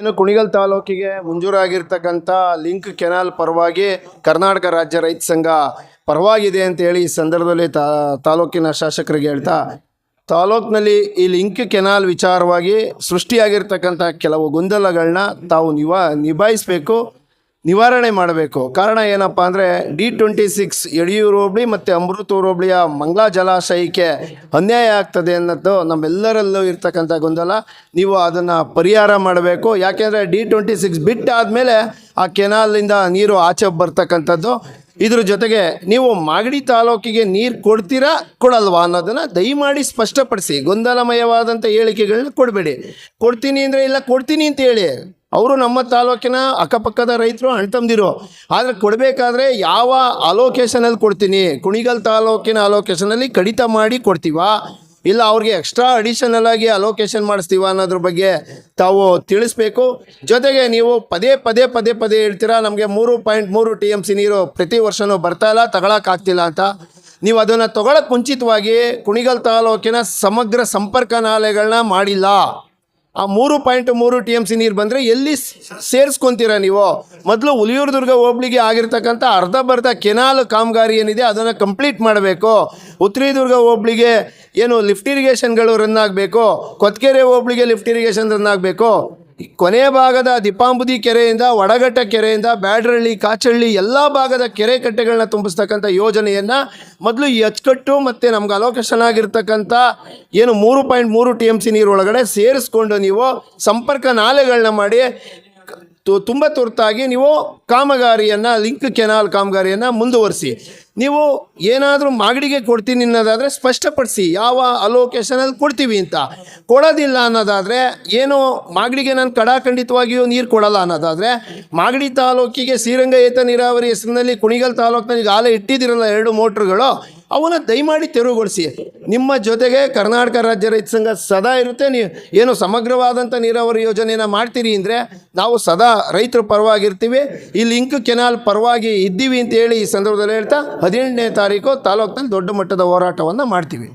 ಇನ್ನು ಕುಣಿಗಲ್ ತಾಲೂಕಿಗೆ ಮುಂಜೂರಾಗಿರ್ತಕ್ಕಂಥ link canal ಪರವಾಗಿ ಕರ್ನಾಟಕ ರಾಜ್ಯ ರೈತ ಸಂಘ ಪರವಾಗಿದೆ ಅಂತ ಹೇಳಿ ಈ ಸಂದರ್ಭದಲ್ಲಿ ತಾಲೂಕಿನ ಶಾಸಕರಿಗೆ ಹೇಳ್ತಾ, ತಾಲೂಕಿನಲ್ಲಿ ಈ ಲಿಂಕ್ ಕೆನಾಲ್ ವಿಚಾರವಾಗಿ ಸೃಷ್ಟಿಯಾಗಿರ್ತಕ್ಕಂಥ ಕೆಲವು ಗೊಂದಲಗಳನ್ನ ತಾವು ನಿವಾ, ನಿಭಾಯಿಸಬೇಕು. ನಿವಾರಣೆ ಮಾಡಬೇಕು. ಕಾರಣ ಏನಪ್ಪ ಅಂದರೆ ಡಿ ಟ್ವೆಂಟಿ ಸಿಕ್ಸ್ ಯಡಿಯೂರು ಹೋಬಳಿ ಮತ್ತು ಅಮೃತೂರು ಹೋಬಳಿಯ ಮಂಗ್ಲಾ ಜಲಾಶಯಕ್ಕೆ ಅನ್ಯಾಯ ಆಗ್ತದೆ ಅನ್ನೋದು ನಮ್ಮೆಲ್ಲರಲ್ಲೂ ಇರ್ತಕ್ಕಂಥ ಗೊಂದಲ. ನೀವು ಅದನ್ನು ಪರಿಹಾರ ಮಾಡಬೇಕು. ಯಾಕೆಂದರೆ ಡಿ ಟ್ವೆಂಟಿ ಸಿಕ್ಸ್ ಬಿಟ್ಟಾದಮೇಲೆ ಆ ಕೆನಾಲಿಂದ ನೀರು ಆಚೆ ಬರ್ತಕ್ಕಂಥದ್ದು. ಇದ್ರ ಜೊತೆಗೆ ನೀವು ಮಾಗಡಿ ತಾಲೂಕಿಗೆ ನೀರು ಕೊಡ್ತೀರಾ ಕೊಡಲ್ವಾ ಅನ್ನೋದನ್ನು ದಯಮಾಡಿ ಸ್ಪಷ್ಟಪಡಿಸಿ. ಗೊಂದಲಮಯವಾದಂಥ ಹೇಳಿಕೆಗಳನ್ನ ಕೊಡಬೇಡಿ. ಕೊಡ್ತೀನಿ ಅಂದರೆ ಇಲ್ಲ, ಕೊಡ್ತೀನಿ ಅಂತ ಹೇಳಿ. ಅವರು ನಮ್ಮ ತಾಲೂಕಿನ ಅಕ್ಕಪಕ್ಕದ ರೈತರು, ಅಣ್ತಂದಿರು. ಆದರೆ ಕೊಡಬೇಕಾದ್ರೆ ಯಾವ ಅಲೋಕೇಶನಲ್ಲಿ ಕೊಡ್ತೀನಿ? ಕುಣಿಗಲ್ ತಾಲೂಕಿನ ಅಲೋಕೇಶನಲ್ಲಿ ಕಡಿತ ಮಾಡಿ ಕೊಡ್ತೀವಾ? ಇಲ್ಲ ಅವ್ರಿಗೆ ಎಕ್ಸ್ಟ್ರಾ ಅಡಿಷನಲ್ ಆಗಿ ಅಲೋಕೇಶನ್ ಮಾಡಿಸ್ತೀವ ಅನ್ನೋದ್ರ ಬಗ್ಗೆ ತಾವು ತಿಳಿಸ್ಬೇಕು. ಜೊತೆಗೆ ನೀವು ಪದೇ ಪದೇ ಪದೇ ಪದೇ ಹೇಳ್ತೀರಾ, ನಮಗೆ ಮೂರು ಪಾಯಿಂಟ್ ಮೂರು ಟಿ ಎಂ ಸಿ ನೀರು ಪ್ರತಿ ವರ್ಷವೂ ಬರ್ತಾ ಇಲ್ಲ ತಗೊಳಕ್ಕಾಗ್ತಿಲ್ಲ ಅಂತ. ನೀವು ಅದನ್ನು ತಗೊಳಕ್ಕೆ ಮುಂಚಿತವಾಗಿ ಕುಣಿಗಲ್ ತಾಲೂಕಿನ ಸಮಗ್ರ ಸಂಪರ್ಕ ನಾಲೆಗಳನ್ನ ಮಾಡಿಲ್ಲ. ಆ ಮೂರು ಪಾಯಿಂಟ್ ಮೂರು ಟಿ ಎಂ ಸಿ ನೀರು ಬಂದರೆ ಎಲ್ಲಿ ಸೇರಿಸ್ಕೊಂತೀರ ನೀವು? ಮೊದಲು ಹುಲಿಯೂರು ಹೋಬ್ಳಿಗೆ ಆಗಿರ್ತಕ್ಕಂಥ ಅರ್ಧ ಬರ್ಧ ಕೆನಾಲ್ ಕಾಮಗಾರಿ ಏನಿದೆ ಅದನ್ನು ಕಂಪ್ಲೀಟ್ ಮಾಡಬೇಕು. ಉತ್ತರಿ ದುರ್ಗ ಹೋಬ್ಳಿಗೆ ಏನು ಲಿಫ್ಟ್ ಇರಿಗೇಷನ್ಗಳು ರನ್ ಆಗಬೇಕು. ಕೊತ್ಕೆರೆ ಹೋಬ್ಳಿಗೆ ಲಿಫ್ಟ್ ಇರಿಗೇಷನ್ ರನ್ ಆಗಬೇಕು. ಕೊನೆ ಭಾಗದ ದೀಪಾಂಬುದಿ ಕೆರೆಯಿಂದ, ವಡಗಟ್ಟ ಕೆರೆಯಿಂದ, ಬ್ಯಾಡ್ರಳ್ಳಿ, ಕಾಚಳ್ಳಿ ಎಲ್ಲ ಭಾಗದ ಕೆರೆ ಕಟ್ಟೆಗಳನ್ನ ತುಂಬಿಸ್ತಕ್ಕಂಥ ಯೋಜನೆಯನ್ನು ಮೊದಲು ಈ ಅಚ್ಚುಕಟ್ಟು ಮತ್ತು ನಮ್ಗೆ ಅಲೋಕೇಶನ್ ಆಗಿರ್ತಕ್ಕಂಥ ಏನು ಮೂರು ಪಾಯಿಂಟ್ ಮೂರು ಟಿ ಎಂ ಸಿ ನೀರು ಒಳಗಡೆ ಸೇರಿಸ್ಕೊಂಡು ನೀವು ಸಂಪರ್ಕ ನಾಲೆಗಳನ್ನ ಮಾಡಿ ತುಂಬ ತುರ್ತಾಗಿ ನೀವು ಕಾಮಗಾರಿಯನ್ನು, ಲಿಂಕ್ ಕೆನಾಲ್ ಕಾಮಗಾರಿಯನ್ನು ಮುಂದುವರಿಸಿ. ನೀವು ಏನಾದರೂ ಮಾಗಡಿಗೆ ಕೊಡ್ತೀನಿ ಅನ್ನೋದಾದರೆ ಸ್ಪಷ್ಟಪಡಿಸಿ, ಯಾವ ಅಲೋಕೇಶನಲ್ಲಿ ಕೊಡ್ತೀವಿ ಅಂತ. ಕೊಡೋದಿಲ್ಲ ಅನ್ನೋದಾದರೆ, ಏನು ಮಾಗಡಿಗೆ ನಾನು ಕಡಾಖಂಡಿತವಾಗಿಯೂ ನೀರು ಕೊಡಲ್ಲ ಅನ್ನೋದಾದರೆ, ಮಾಗಡಿ ತಾಲೂಕಿಗೆ ಶ್ರೀರಂಗ ಏತ ನೀರಾವರಿ ಹೆಸರಿನಲ್ಲಿ ಕುಣಿಗಲ್ ತಾಲೂಕಿನಲ್ಲಿ ಈಗ ಆಲೆ ಇಟ್ಟಿದ್ದೀರಲ್ಲ ಎರಡು ಮೋಟ್ರುಗಳು ಅವನ್ನ ದಯಮಾಡಿ ತೆರವುಗೊಳಿಸಿ. ನಿಮ್ಮ ಜೊತೆಗೆ ಕರ್ನಾಟಕ ರಾಜ್ಯ ರೈತ ಸಂಘ ಸದಾ ಇರುತ್ತೆ. ನೀವು ಏನು ಸಮಗ್ರವಾದಂಥ ನೀರಾವರಿ ಯೋಜನೆಯನ್ನು ಮಾಡ್ತೀರಿ ಅಂದರೆ ನಾವು ಸದಾ ರೈತರ ಪರವಾಗಿರ್ತೀವಿ. ಈ ಲಿಂಕ್ ಕೆನಾಲ್ ಪರವಾಗಿ ಇದ್ದೀವಿ ಅಂತ ಹೇಳಿ ಈ ಸಂದರ್ಭದಲ್ಲಿ ಹೇಳ್ತಾ ಹದಿನೆಂಟನೇ ತಾರೀಕು ತಾಲೂಕಿನಲ್ಲಿ ದೊಡ್ಡ ಮಟ್ಟದ ಹೋರಾಟವನ್ನು ಮಾಡ್ತೀವಿ.